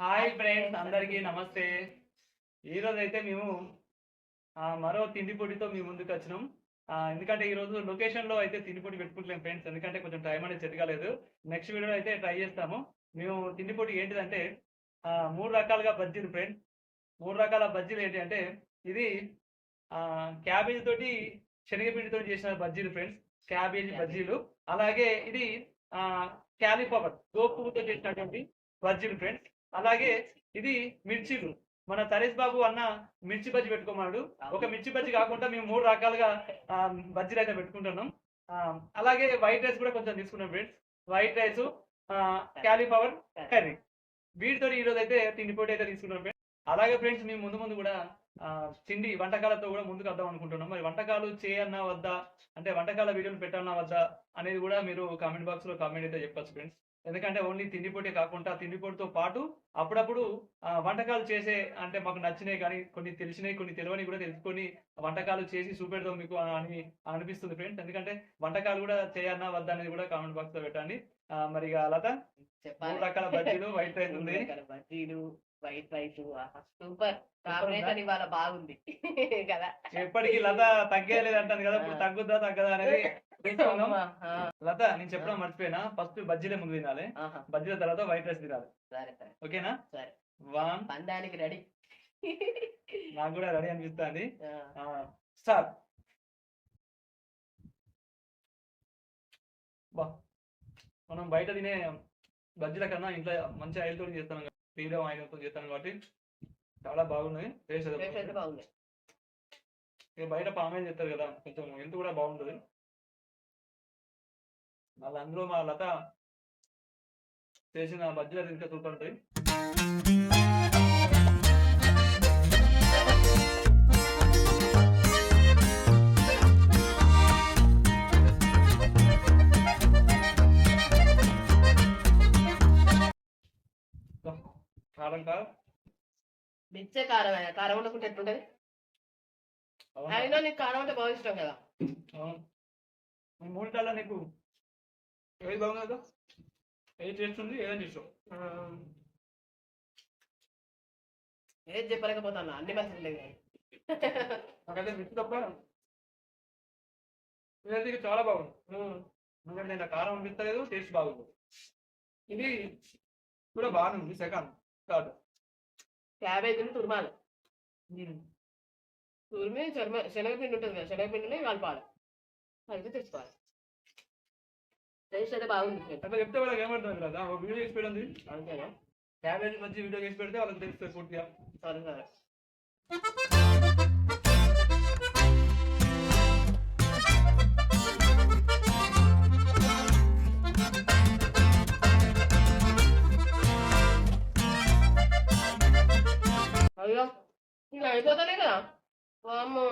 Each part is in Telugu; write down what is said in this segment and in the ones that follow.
హాయ్ ఫ్రెండ్స్ అందరికీ నమస్తే. ఈరోజు అయితే మేము మరో తిండి పొడితో మీ ముందుకు వచ్చినాం. ఎందుకంటే ఈరోజు లొకేషన్లో అయితే తిండి పొడి పెట్టుకుంటలేం ఫ్రెండ్స్ ఎందుకంటే కొంచెం టైం అనేది కాలేదు. నెక్స్ట్ వీడియో అయితే ట్రై చేస్తాము. మేము తిండి పొడి ఏంటిదంటే మూడు రకాలుగా బజ్జీలు ఫ్రెండ్స్ మూడు రకాల బజ్జీలు ఏంటి అంటే ఇది ఆ, క్యాబేజీ తోటి శనగపిండితో చేసిన బజ్జీలు ఫ్రెండ్స్ క్యాబేజీ బజ్జీలు. అలాగే ఇది ఆ, క్యాలీఫ్లవర్ గోపుతో చేసినటువంటి బజ్జీలు ఫ్రెండ్స్ అలాగే ఇది మిర్చీలు. మన తరేష్ బాబు అన్న మిర్చి బజ్జి పెట్టుకోమన్నాడు. ఒక మిర్చి బజ్జి కాకుండా మేము మూడు రకాలుగా బజ్జీలు అయితే పెట్టుకుంటున్నాం. అలాగే వైట్ రైస్ కూడా కొంచెం తీసుకున్నాం friends. White rice cauliflower curry. వీటితో ఈ రోజు అయితే తిండి పోటీ అయితే తీసుకున్నాం ఫ్రెండ్స్. అలాగే ఫ్రెండ్స్ మేము ముందు ముందు కూడా తిండి వంటకాలతో కూడా ముందుకు వద్దాం అనుకుంటున్నాం. మరి వంటకాలు చేయన్నా వద్దా? అంటే వంటకాల వీడియోలు పెట్టాలన్నా వద్దా? అనేది కూడా మీరు కామెంట్ బాక్స్లో కామెంట్ అయితే చెప్పచ్చు ఫ్రెండ్స్. ఎందుకంటే ఓన్లీ తిండి పోటీ కాకుండా తిండి పోటీతో పాటు అప్పుడప్పుడు వంటకాలు చేసే అంటే మాకు నచ్చినాయి కానీ కొన్ని తెలిసినాయి కొన్ని తెలియని కూడా తెలుసుకొని వంటకాలు చేసి చూపెడదాం మీకు అని అనిపిస్తుంది ఫ్రెండ్స్. ఎందుకంటే వంటకాలు కూడా చేయన్నా వద్దా అనేది కూడా కామెంట్ బాక్స్లో పెట్టండి మరి ఇక లత మూడు రకాల బజ్జీలు వైట్ రైస్ ఉంది. White rice super. కాంబినేషన్ ఇవాళ బాగుంది. కదా. ఎప్పటికీ లత తగ్గలేదు అంటాను కదా ఇప్పుడు తగ్గుద్దా తగ్గదా అనేది లత నేను చెప్పడం మర్చిపోయినా. ఫస్ట్ బజ్జీలే ముందు తినాలి. బజ్జీల తర్వాత వైట్ రైస్ తినాలి. సరే సరే. ఓకేనా? సరే. వన్. పందానికి రెడీ. నాకు కూడా రెడీ అనిపిస్తుంది. స్టార్ట్. బా. మనం బయట తినే బజ్జీల కన్నా ఇంట్లో మంచి ఆయిల్తో చేస్తాం ఫ్రీడమ్ ఆయిల్తో చేస్తాం కాబట్టి చాలా బాగున్నాయి. టేస్ట్ అయితే ఇక బయట పామాయిల్ చేస్తారు కదా కొంచెం హెల్త్ కూడా బాగుంటుంది. మళ్ళీ అందులో మా లత చేసిన బజ్జీలు ఇంకా సూపర్ ఉంటాయి మిచ్చే కారం కారం వండుకుంటే ఎట్లుంటది? అయినా నీకు కారం అంటే బాగా ఇష్టం కదా? మూడిటాల్లో నీకు ఏది బాగుంది ఏది టేస్ట్ ఉంది ఏదని ఆ, ఏది చెప్పలేకపోతాను అన్ని మంచిది లేదు నాకైతే మిక్స్ తప్ప ఇదైతే చాలా బాగుంది. ఎందుకంటే నేను కారం అనిపిస్తలేదు టేస్ట్ బాగుంది. ఇది కూడా బాగానే ఉంది సెకండ్ థర్డ్ క్యాబేజీని తురమాలి. తురిమి శనగ శనగపిండి ఉంటుంది కదా శనగపిండిని కలపాలి. కలిపి తెచ్చుకోవాలి. టేస్ట్ అయితే బాగుంది. అట్లా చెప్తే వాళ్ళకి ఏమంటుంది కదా ఒక వీడియో చేసి పెడింది అంతేనా? క్యాబేజ్ మంచి వీడియో చేసి పెడితే వాళ్ళకి తెలుస్తుంది పూర్తిగా. సరే సరే. అయిపోతానే కదా? వామ్మో.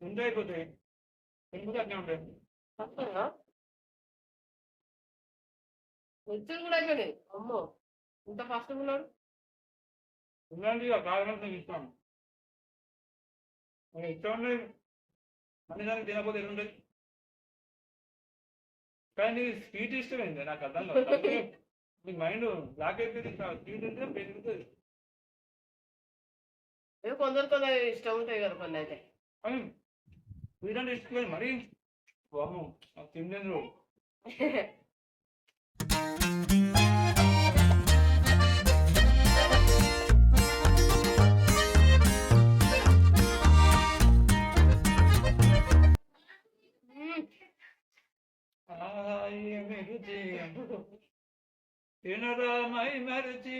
ఎంత అయిపోతాయి ఎందుకు అట్లా ఉంటాయి తప్పదా మిర్చిలు కూడా అయిపోయినాయి అమ్మో ఇంత ఫాస్ట్గా ఉన్నాడు? ఇలాంటి కారణం నేను ఇస్తాను. నేను ఇష్టం ఉండదు తినకపోతే కానీ నీకు స్వీట్ ఇష్టమైంది నాకు అర్థం కాదు. నీ మైండ్ బ్లాక్ అయిపోయింది స్వీట్ అంటే పెరుగుతుంది ఏ కొందరు కొందరు ఇష్టం ఉంటాయి కదా కొన్ని అయితే. అంటే ఇష్టం మరీ. వాము తిండి మ్మ్. తినరా మై మరచి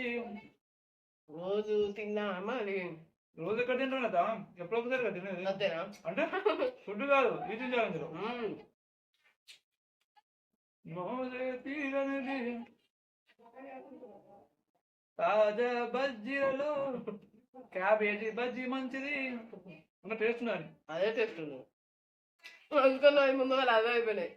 రోజు తిన్నా మరి రోజు ఎక్కడ తింటాను కదా ఎప్పుడు ఒకసారి కదా తినేది? అంటే ఫుడ్ కాదు ఇది ఛాలెంజ్ తాజా బజ్జీలు క్యాబేజీ బజ్జీ మంచిది. ఉన్న టేస్ట్ ఉన్నది అదే? టేస్ట్ ఉంది. ముందు వాళ్ళు అదే అయిపోయినాయి.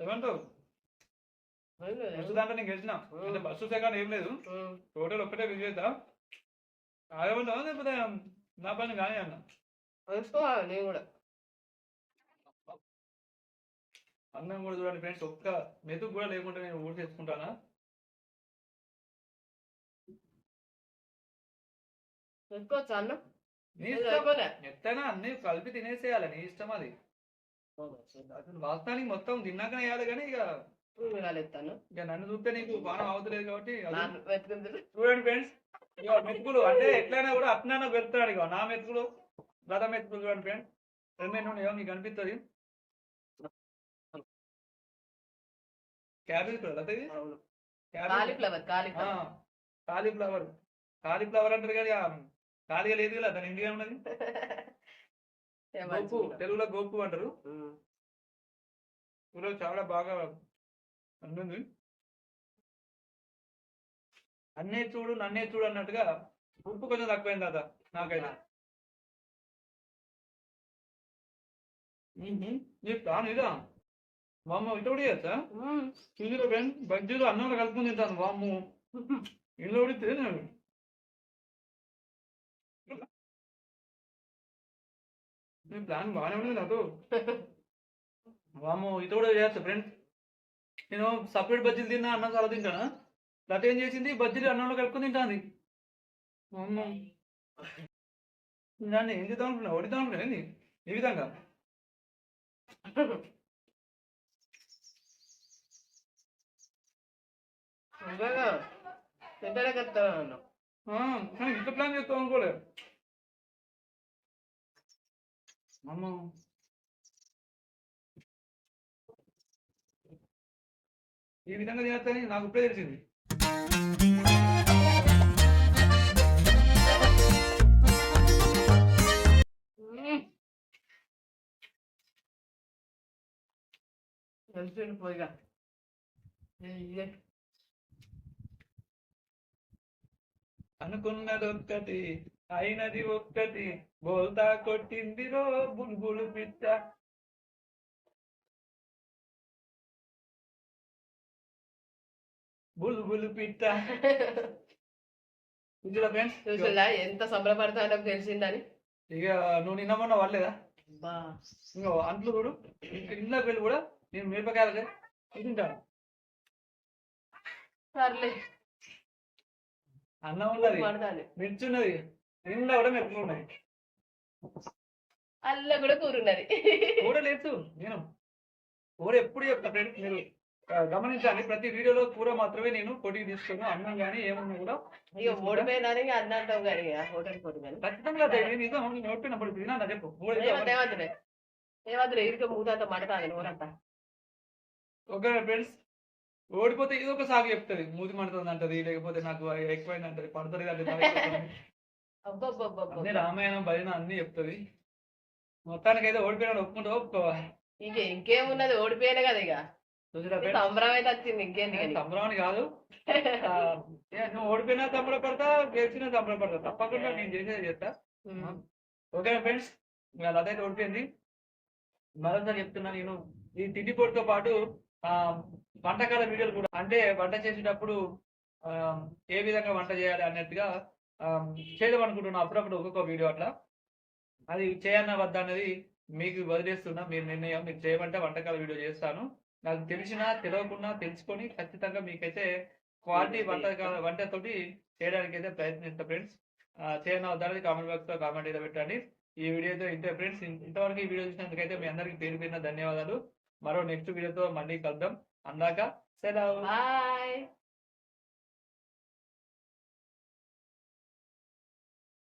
దాంట్లో బస్సు ఏం లేదు. టోటల్ ఒక్కటే విజేత లేకపోతే నా పని కానీ అన్న. కూడా. అన్నం కూడా చూడండి ఫ్రెండ్స్ ఒక్క మెతుకు కూడా లేకుండా నేను ఊరు చేసుకుంటానా ఎత్తనా అన్ని కలిపి తినేసేయాలి నీ ఇష్టం అది. అసలు వాస్తవానికి మొత్తం తిన్నాకనే వేయాలి కానీ ఇక విరాలు ఎత్తాను ఇక నన్ను చూస్తే నీకు బాగా అవుతలేదు కాబట్టి చూడండి ఫ్రెండ్స్ ఇక మెతుకులు అంటే ఎట్లయినా కూడా అట్లైనా పెడతాడు ఇక నా మెతుకులు లత మెతుకులు చూడండి ఫ్రెండ్స్. రెండు ఉన్నాయో మీకు అనిపిస్తుంది క్యాబేజ్ కాలీఫ్లవర్ కాలీఫ్లవర్. కాలీఫ్లవర్. అంటారు కానీ ఆ ఖాళీగా లేదు కదా దాని ఇండియా ఉన్నది? గోపు తెలుగులో గోపు అంటారు. ఊళ్ళో చాలా బాగా ఉంటుంది అన్నే చూడు నన్నే చూడు అన్నట్టుగా ఉప్పు కొంచెం తక్కువైంది కదా నాకైనా. ఈ ప్లాన్ ఇదా? వామ్మ ఇటు కూడా చేయొచ్చా? చూసిరా బజ్జీలు అన్నంలో కలుపుకొని తింటాను వామ్ము. ఇల్లు ఉడితే నేను మీ ప్లాన్ బాగానే ఉంది నాకు వాము ఇది కూడా చేయొచ్చు ఫ్రెండ్స్. నేను సపరేట్ బజ్జీలు తిన్నా అన్నం చాలా తింటానా? లత ఏం చేసింది? బజ్జీలు అన్నంలో కలుపుకొని తింటాంది. అమ్మ నన్ను ఏం చేద్దాం అనుకున్నా? వడిద్దాం అనుకున్నా ఏంది? ఈ విధంగా. తింటనే ఇంత ప్లాన్ చేస్తాం అనుకోలే. అమ్మ ఈ విధంగా చేస్తానని నాకు ఇప్పుడే తెలిసింది. పోయిగా ఇదే అనుకున్నది ఒక్కటి అయినది ఒక్కటి బోల్తా కొట్టిందిరో బుల్బులు పిట్ట బుల్బులు పిట్ట ఇందులో ఫ్రెండ్స్? చూసిలా ఎంత సంబరపడతానో తెలిసిందని. ఇక నువ్వు నిన్న మొన్న బా ఇంకో అంట్లు చూడు. ఇంట్లోకి వెళ్ళి కూడా నేను మిరపకాయలు తింటాను. సర్లే. అన్నం ఉన్నది. మిర్చి ఉన్నది. నిండా కూడా మెరుపులు ఉన్నాయి. అల్ల కూడా కూరున్నది కూర లేదు నేను కూర ఎప్పుడు చెప్తా ఫ్రెండ్స్ మీరు గమనించాలి ప్రతి వీడియోలో కూర మాత్రమే నేను పొడి తీసుకుని అన్నం కానీ ఏమన్నా కూడా ఇక ఓడిపోయినాని ఇక అన్న అంటాం కానీ హోటల్ కానీ ఖచ్చితంగా నిజం నేను ఓడిపోయినప్పుడు తినా నా చెప్పు కూర మూతంతా నోరంతా ఓకే ఫ్రెండ్స్ ఓడిపోతే ఏదో ఒక సాగు చెప్తుంది మూతి మండుతుంది అంటది లేకపోతే నాకు ఎక్కువైంది అంటది పడుతుంది అంటే అన్ని రామాయణం భజన అన్ని చెప్తుంది. మొత్తానికైతే ఓడిపోయినా ఒప్పుకుంటూ ఒప్పుకోవాలి ఇక ఇంకేమున్నది ఓడిపోయినా కదా ఇక సంబరం అయితే వచ్చింది ఇంకేంది సంబరాన్ని కాదు. నువ్వు ఓడిపోయినా సంబరపడతా గెలిచినా సంబరపడతా తప్పకుండా నేను చేసేది చేస్తా. ఉమ్. Okay friends? అదైతే ఓడిపోయింది. మరోసారి చెప్తున్నా నేను. ఈ తిండి పొడితో పాటు ఆ వంటకాల వీడియోలు కూడా. అంటే వంట చేసేటప్పుడు ఏ విధంగా వంట చేయాలి అన్నట్టుగా చేయడం అనుకుంటున్నా అప్పుడప్పుడు ఒక్కొక్క వీడియో అట్లా. అది చేయన్నా వద్దా అనేది మీకు వదిలేస్తున్నా. మీరు నిర్ణయం మీరు చేయమంటే వంటకాల వీడియో చేస్తాను. నాకు తెలిసినా తెలియకుండా తెలుసుకొని ఖచ్చితంగా మీకైతే క్వాలిటీ వంటకాల వంటతోటి చేయడానికి అయితే ప్రయత్నిస్తా ఫ్రెండ్స్. చేయన వద్దా అనేది కామెంట్ బాక్స్లో కామెంట్ అయితే పెట్టండి. ఈ వీడియోతో ఇంతే ఫ్రెండ్స్. ఇంతవరకు ఈ వీడియో చూసినందుకైతే మీ అందరికి పేరు పేరున ధన్యవాదాలు. మరో నెక్స్ట్ వీడియోతో మళ్ళీ కలుద్దాం. అందాక సెలవు. బాయ్.